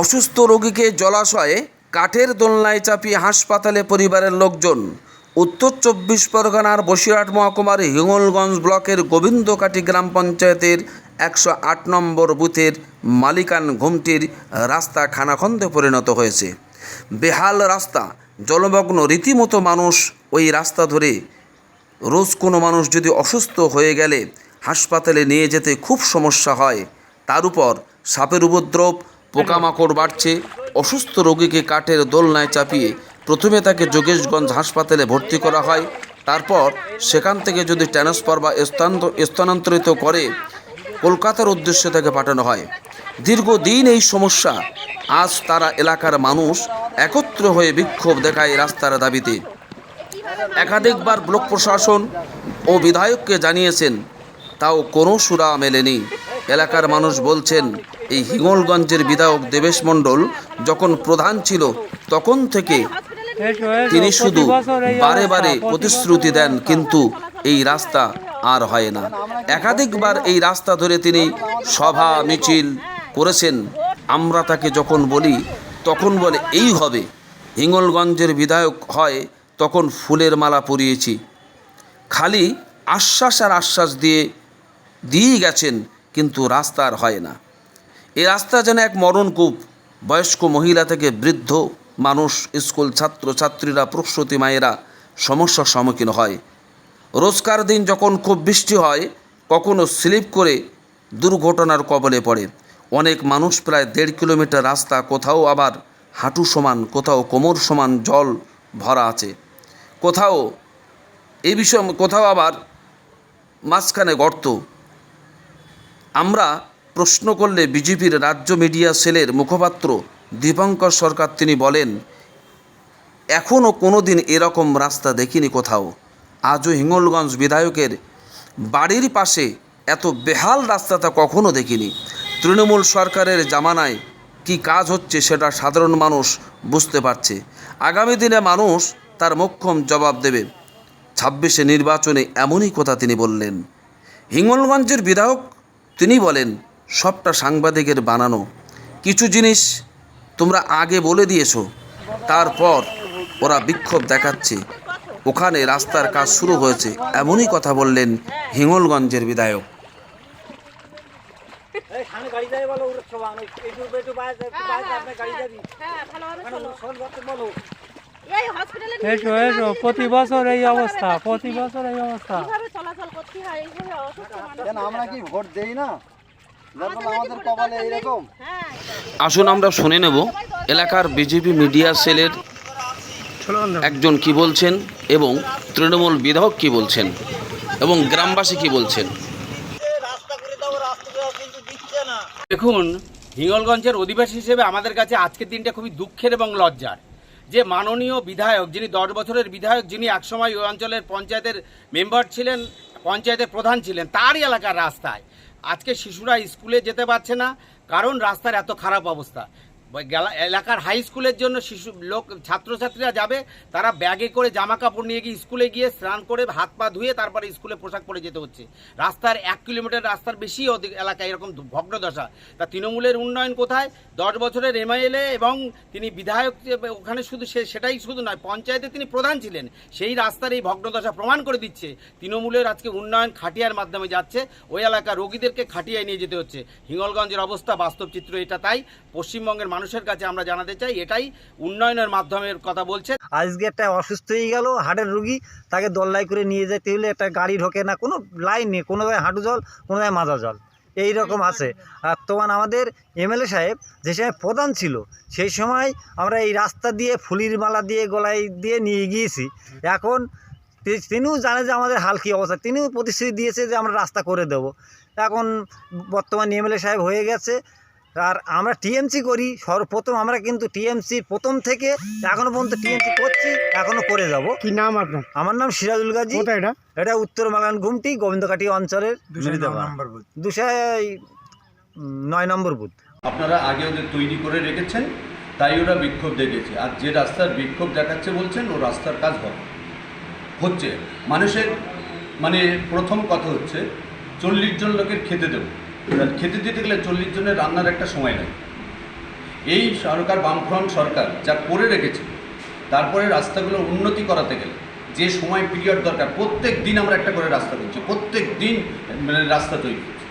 অসুস্থ রোগীকে জলাশয়ে কাঠের দোলনায় চাপিয়ে হাসপাতালে পরিবারের লোকজন। উত্তর চব্বিশ পরগনার বসিরহাট মহকুমার হিঙ্গলগঞ্জ ব্লকের গোবিন্দকাটি গ্রাম পঞ্চায়েতের একশো আট নম্বর বুথের মালিকান ঘুমটির রাস্তা খানাখন্দে পরিণত হয়েছে। বেহাল রাস্তা, জলমগ্ন রীতিমতো মানুষ ওই রাস্তা ধরে। রোজ কোনো মানুষ যদি অসুস্থ হয়ে গেলে হাসপাতালে নিয়ে যেতে খুব সমস্যা হয়। তার উপর সাপের উপদ্রব পোকামাকড় বাড়ছে, অসুস্থ রোগীকে কাঠের দোলনায় চাপিয়ে প্রথমে তাকে যোগেশগঞ্জ হাসপাতালে ভর্তি করা হয়, তারপর সেখান থেকে যদি ট্রান্সফার বা স্থানান্ত- স্থানান্তরিত করে, কলকাতার উদ্দেশ্যে তাকে পাঠানো হয়। দীর্ঘদিন এই সমস্যা, আজ তারা এলাকার মানুষ একত্র হয়ে বিক্ষোভ দেখায় রাস্তার দাবিতে। একাধিকবার ব্লক প্রশাসন ও বিধায়ককে জানিয়েছেন, তাও কোনো সুরা মেলেনি। এলাকার মানুষ বলছেন, এই হিঙ্গলগঞ্জের বিধায়ক দেবেশ মণ্ডল যখন প্রধান ছিল, তখন থেকে তিনি শুধু বারে বারে প্রতিশ্রুতি দেন, কিন্তু এই রাস্তা আর হয় না। একাধিকবার এই রাস্তা ধরে তিনি সভা, মিছিল করেছেন। আমরা তাকে যখন বলি, তখন বলে, এই হবে। হিঙ্গলগঞ্জের বিধায়ক হয়, তখন ফুলের মালা পরিয়েছি। খালি আশ্বাস আর আশ্বাস দিয়ে দিয়েই গেছেন কিন্তু রাস্তা আর হয় না। এই রাস্তা যেন এক মরণকূপ। বয়স্ক মহিলা থেকে বৃদ্ধ মানুষ, স্কুল ছাত্র ছাত্রীরা প্রসূতি মায়েরা সমস্যার সম্মুখীন হয়। রোজকার দিন যখন খুব বৃষ্টি হয়, কখনো স্লিপ করে দুর্ঘটনার কবলে পড়ে। অনেক মানুষ প্রায় দেড় কিলোমিটার রাস্তা, কোথাও আবার হাঁটু সমান, কোথাও কোমর সমান জল ভরা আছে। কোথাও এই বিষয়ে, কোথাও আবার মাঝখানে গর্ত। আমরা প্রশ্ন করলে বিজেপির রাজ্য মিডিয়া সেলের মুখপাত্র দীপঙ্কর সরকার তিনি বলেন এখনও কোনো দিন এরকম রাস্তা দেখিনি কোথাও। আজও হিঙ্গলগঞ্জ বিধায়কের বাড়ির পাশে এত বেহাল রাস্তাটা কখনো দেখিনি। তৃণমূল সরকারের জামানায় কি কাজ হচ্ছে সেটা সাধারণ মানুষ বুঝতে পারছে। আগামী দিনে মানুষ তার মোক্ষম জবাব দেবে। ছাব্বিশে নির্বাচনে এমনই কথা তিনি বললেন। হিঙ্গলগঞ্জের বিধায়ক তিনি বলেন সবটা সাংবাদিকের বানানো। কিছু জিনিস তোমরা আগে বলে দিয়েছ তারপর ওরা বিক্ষোভ দেখাচ্ছে। ওখানে রাস্তার কাজ শুরু হয়েছে এমনই কথা বললেন হিঙ্গলগঞ্জের বিধায়ক। গাড়ি হ্যাঁ এসো এসো প্রতি বছর এই অবস্থা প্রতি বছর এই অবস্থা। হয়? আমরা কি ভোট দেই না? হ্যাঁ আসুন আমরা শুনে নেব। এলাকার বিজেপি মিডিয়া সেলের একজন কি বলছেন এবং তৃণমূল বিধায়ক কি বলছেন এবং গ্রামবাসী কি বলছেন? রাস্তা করে দাও রাস্তা দেওয়া কিন্তু দিচ্ছে না দেখুন হিঙ্গলগঞ্জের অধিবাসী হিসেবে আমাদের কাছে আজকের দিনটা খুবই দুঃখের এবং লজ্জার। যে মাননীয় বিধায়ক, যিনি দশ বছরের বিধায়ক, যিনি একসময় ওই অঞ্চলের পঞ্চায়েতের মেম্বার ছিলেন, পঞ্চায়েতের প্রধান ছিলেন, তারই এলাকার রাস্তায়। আজকে শিশুরা স্কুলে যেতে পারছে না, কারণ রাস্তার এত খারাপ অবস্থা। এলাকার হাই স্কুলের জন্য শিশু, লোক, ছাত্রছাত্রীরা যাবে, তারা ব্যাগে করে জামা কাপড় নিয়ে গিয়ে স্কুলে গিয়ে স্নান করে হাত পা ধুয়ে তারপরে স্কুলে পোশাক পরে যেতে হচ্ছে। রাস্তার এক কিলোমিটার রাস্তার বেশি অধিক এলাকায় এরকম ভগ্নদশা তা তৃণমূলের উন্নয়ন কোথায়? দশ বছরের এমএলএ এবং তিনি বিধায়ক ওখানে শুধু সে, সেটাই শুধু নয়, পঞ্চায়েতে তিনি প্রধান ছিলেন। সেই রাস্তার এই ভগ্নদশা প্রমাণ করে দিচ্ছে, তৃণমূলের আজকে উন্নয়ন খাটিয়ার মাধ্যমে যাচ্ছে, ওই এলাকার রোগীদেরকে খাটিয়ায় নিয়ে যেতে হচ্ছে। হিঙ্গলগঞ্জের অবস্থা বাস্তব চিত্র এটা তাই, পশ্চিমবঙ্গের মানুষের কাছে আমরা জানাতে চাই, এটাই উন্নয়নের মাধ্যমের কথা বলছে। আজকে একটা অসুস্থ হয়ে গেল, হার্টের রুগী, তাকে দল্লাই করে নিয়ে যেতে হলে একটা গাড়ি ঢোকে না, কোনো লাইন নেই, কোনো জায়গায় হাঁটু জল, কোনো জায়গায় মাজা জল। এই রকম আছে। আর তোমার আমাদের এমএলএ সাহেব যে সময় প্রধান ছিল, সেই সময় আমরা এই রাস্তা দিয়ে ফুলির মালা দিয়ে, গলায় দিয়ে নিয়ে গিয়েছি। এখন তিনিও জানে যে আমাদের হাল কী অবস্থা, তিনিও প্রতিশ্রুতি দিয়েছে যে আমরা রাস্তা করে দেব। এখন বর্তমান এমএলএ সাহেব হয়ে গেছে আর আমরা টিএমসি করি। সর্বপ্রথম আমরা কিন্তু টিএমসি প্রথম থেকে এখনও পর্যন্ত টিএমসি করছি এখনও করে যাব। কি নাম আপনার? আমার নাম সিরাজুল গাজী। এটা? এটা উত্তর মালান ঘুমটি গোবিন্দকাটি অঞ্চলের দুশো নয় নম্বর বুথ। আপনারা আগে ওদের তৈরি করে রেখেছেন তাই ওরা বিক্ষোভ দেখেছে আর যে রাস্তার বিক্ষোভ দেখাচ্ছে বলছেন ও রাস্তার কাজ হবে। হচ্ছে। মানুষের মানে প্রথম কথা হচ্ছে চল্লিশ জন লোকের খেতে দেবো। খেতে দিতে গেলে চল্লিশ জনের রান্নার একটা সময় লাগে এই সরকার, বামফ্রন্ট সরকার যা করে রেখেছে, তারপরে রাস্তাগুলো উন্নতি করাতে গেলে যে সময় পিরিয়ড দরকার, প্রত্যেক দিন আমরা একটা করে রাস্তা করছি, প্রত্যেক দিন মানে রাস্তা তৈরি করছি।